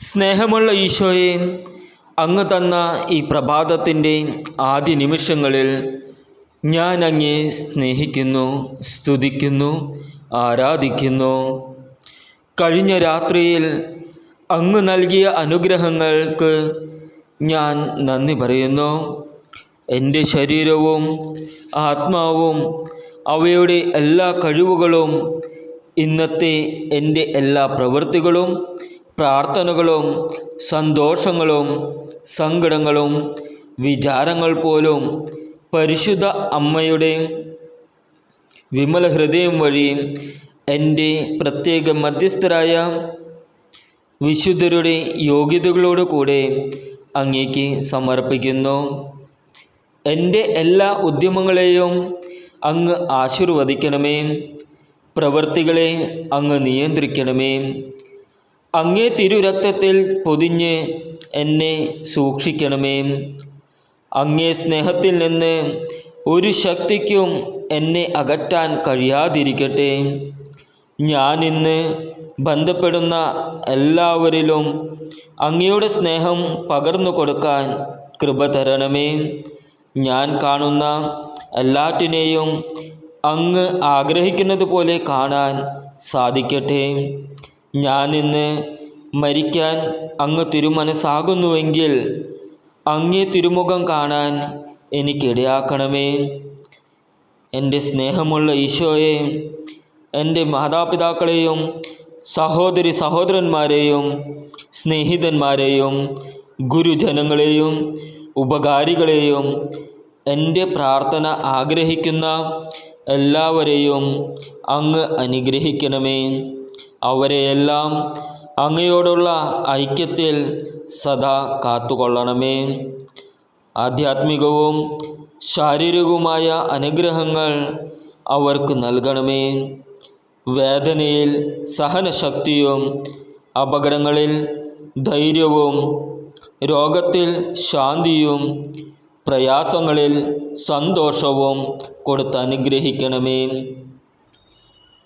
സ്നേഹമുള്ള ഈശോയെ അങ്ങ് തന്ന ഈ പ്രഭാതത്തിന്റെ ആദ്യ നിമിഷങ്ങളിൽ ഞാൻ അങ്ങേ സ്നേഹിക്കുന്നു സ്തുതിക്കുന്നു ആരാധിക്കുന്നു. കഴിഞ്ഞ രാത്രിയിൽ അങ്ങ് നൽകിയ അനുഗ്രഹങ്ങൾക്ക് ഞാൻ നന്ദി പറയുന്നു. എന്റെ ശരീരവും ആത്മാവും അവയുടെ എല്ലാ കഴിവുകളും ഇന്നത്തെ എന്റെ എല്ലാ പ്രവൃത്തികളും പ്രാർത്ഥനകളും സന്തോഷങ്ങളും സങ്കടങ്ങളും വിചാരങ്ങൾ പോലും പരിശുദ്ധ അമ്മയുടെ വിമല ഹൃദയം വഴി എന്റെ പ്രത്യേക മധ്യസ്ഥരായ വിശുദ്ധരുടെ യോഗ്യതകളോട് കൂടെ അങ്ങേക്ക് സമർപ്പിക്കുന്നു. എന്റെ എല്ലാ ഉദ്യമങ്ങളെയും അങ്ങ് ആശീർവദിക്കണമേ. പ്രവൃത്തികളെ അങ്ങ് നിയന്ത്രിക്കണമേ. അങ്ങേ തിരുരക്തത്തിൽ പൊതിഞ്ഞ് എന്നെ സൂക്ഷിക്കണമേ. അങ്ങേ സ്നേഹത്തിൽ നിന്ന് ഒരു ശക്തിക്കും എന്നെ അകറ്റാൻ കഴിയാതിരിക്കട്ടെ. ഞാനിന്ന് ബന്ധപ്പെടുന്ന എല്ലാവരിലും അങ്ങയുടെ സ്നേഹം പകർന്നു കൊടുക്കാൻ കൃപ തരണമേ. ഞാൻ കാണുന്ന എല്ലാറ്റിനെയും അങ്ങ് ആഗ്രഹിക്കുന്നത് പോലെ കാണാൻ സാധിക്കട്ടെ. ഞാനിന്ന് മരിക്കാൻ അങ്ങ് തിരുമനസ്സാകുന്നുവെങ്കിൽ അങ്ങേ തിരുമുഖം കാണാൻ എനിക്കിടയാക്കണമേ. എന്റെ സ്നേഹമുള്ള ഈശോയെ എന്റെ മാതാപിതാക്കളെയും സഹോദരി സഹോദരന്മാരെയും സ്നേഹിതന്മാരെയും ഗുരുജനങ്ങളെയും ഉപകാരികളെയും എന്റെ പ്രാർത്ഥന ആഗ്രഹിക്കുന്ന എല്ലാവരെയും അങ്ങ് അനുഗ്രഹിക്കണമേ. അവരെയെല്ലാം അങ്ങയോടുള്ള ഐക്യത്തിൽ സദാ കാത്തുകൊള്ളണമേ. ആധ്യാത്മികവും ശാരീരികവുമായ അനുഗ്രഹങ്ങൾ അവർക്ക് നൽകണമേ. വേദനയിൽ സഹനശക്തിയും അപകടങ്ങളിൽ ധൈര്യവും രോഗത്തിൽ ശാന്തിയും പ്രയാസങ്ങളിൽ സന്തോഷവും കൊടുത്ത് അനുഗ്രഹിക്കണമേ.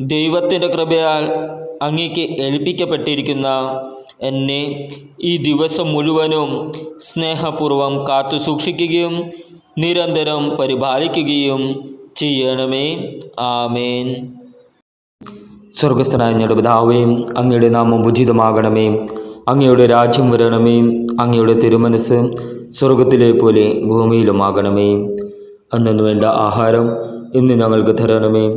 ദൈവത്തിന്റെ കൃപയാൽ അങ്ങേക്ക് ഏൽപ്പിക്കപ്പെട്ടിരിക്കുന്ന എന്നെ ഈ ദിവസം മുഴുവനും സ്നേഹപൂർവം കാത്തു സൂക്ഷിക്കുകയും നിരന്തരം പരിപാലിക്കുകയും ചെയ്യണമേ. ആമേൻ. സ്വർഗസ്ഥനായ ഞങ്ങളുടെ പിതാവേ അങ്ങയുടെ നാമം ഉചിതമാകണമേ. അങ്ങയുടെ രാജ്യം വരണമേ. അങ്ങയുടെ തിരുമനസ് സ്വർഗത്തിലെ പോലെ ഭൂമിയിലുമാകണമേ. അന്നു വേണ്ട ആഹാരം ഇന്ന് ഞങ്ങൾക്ക് തരണമേ.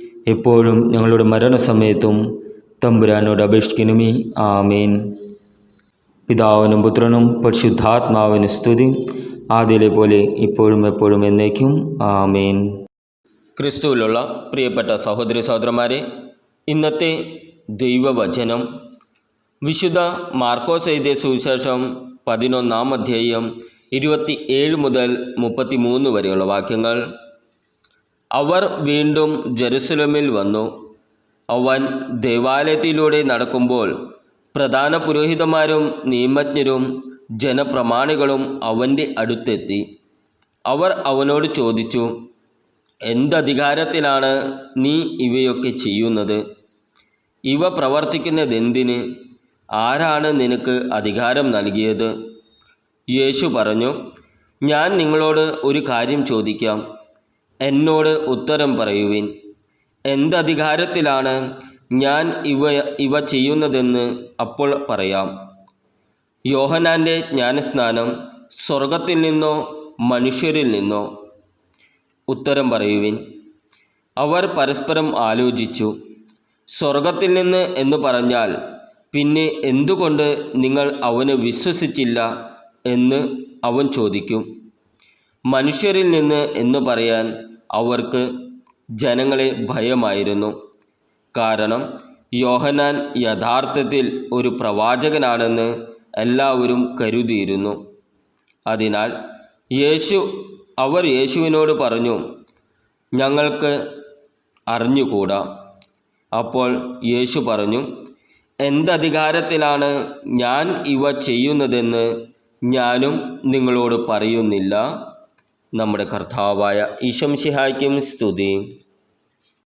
എപ്പോഴും ഞങ്ങളുടെ മരണസമയത്തും തമ്പുരാനോട് അപേക്ഷിക്കണമേ. ആമേൻ. പിതാവിനും പുത്രനും പരിശുദ്ധാത്മാവിന് സ്തുതി. ആദ്യയിലെ പോലെ ഇപ്പോഴും എപ്പോഴും എന്നേക്കും. ആമേൻ. ക്രിസ്തുവിലുള്ള പ്രിയപ്പെട്ട സഹോദരി സഹോദരന്മാരെ ഇന്നത്തെ ദൈവവചനം വിശുദ്ധ മാർക്കോസ് എഴുതിയ സുവിശേഷം പതിനൊന്നാം അധ്യായം ഇരുപത്തി ഏഴ് മുതൽ മുപ്പത്തി മൂന്ന് വരെയുള്ള വാക്യങ്ങൾ. അവർ വീണ്ടും ജെറുസലമിൽ വന്നു. അവൻ ദേവാലയത്തിലൂടെ നടക്കുമ്പോൾ പ്രധാന പുരോഹിതന്മാരും നിയമജ്ഞരും ജനപ്രമാണികളും അവന്റെ അടുത്തെത്തി. അവർ അവനോട് ചോദിച്ചു എന്തധികാരത്തിലാണ് നീ ഇവയൊക്കെ ചെയ്യുന്നത്? ഇവ പ്രവർത്തിക്കുന്നതെന്തിന്? ആരാണ് നിനക്ക് അധികാരം നൽകിയത്? യേശു പറഞ്ഞു ഞാൻ നിങ്ങളോട് ഒരു കാര്യം ചോദിക്കാം. എന്നോട് ഉത്തരം പറയുവിൻ. എന്തധികാരത്തിലാണ് ഞാൻ ഇവ ഇവ ചെയ്യുന്നതെന്ന് അപ്പോൾ പറയാം. യോഹനാന്റെ ജ്ഞാനസ്നാനം സ്വർഗത്തിൽ നിന്നോ മനുഷ്യരിൽ നിന്നോ? ഉത്തരം പറയുവിൻ. അവർ പരസ്പരം ആലോചിച്ചു. സ്വർഗത്തിൽ നിന്ന് എന്ന് പറഞ്ഞാൽ പിന്നെ എന്തുകൊണ്ട് നിങ്ങൾ അവന് വിശ്വസിച്ചില്ല എന്ന് അവൻ ചോദിക്കും. മനുഷ്യരിൽ നിന്ന് എന്ന് പറയാൻ അവർക്ക് ജനങ്ങളെ ഭയമായിരുന്നു. കാരണം യോഹനാൻ യഥാർത്ഥത്തിൽ ഒരു പ്രവാചകനാണെന്ന് എല്ലാവരും കരുതിയിരുന്നു. അതിനാൽ യേശു അവർ യേശുവിനോട് പറഞ്ഞു ഞങ്ങൾക്ക് അറിഞ്ഞുകൂടാ? അപ്പോൾ യേശു പറഞ്ഞു എന്തധികാരത്തിലാണ് ഞാൻ ഇവ ചെയ്യുന്നതെന്ന് ഞാനും നിങ്ങളോട് പറയുന്നില്ല. നമ്മുടെ കർത്താവായ ഈശംഷിഹായ്ക്കും സ്തുതി.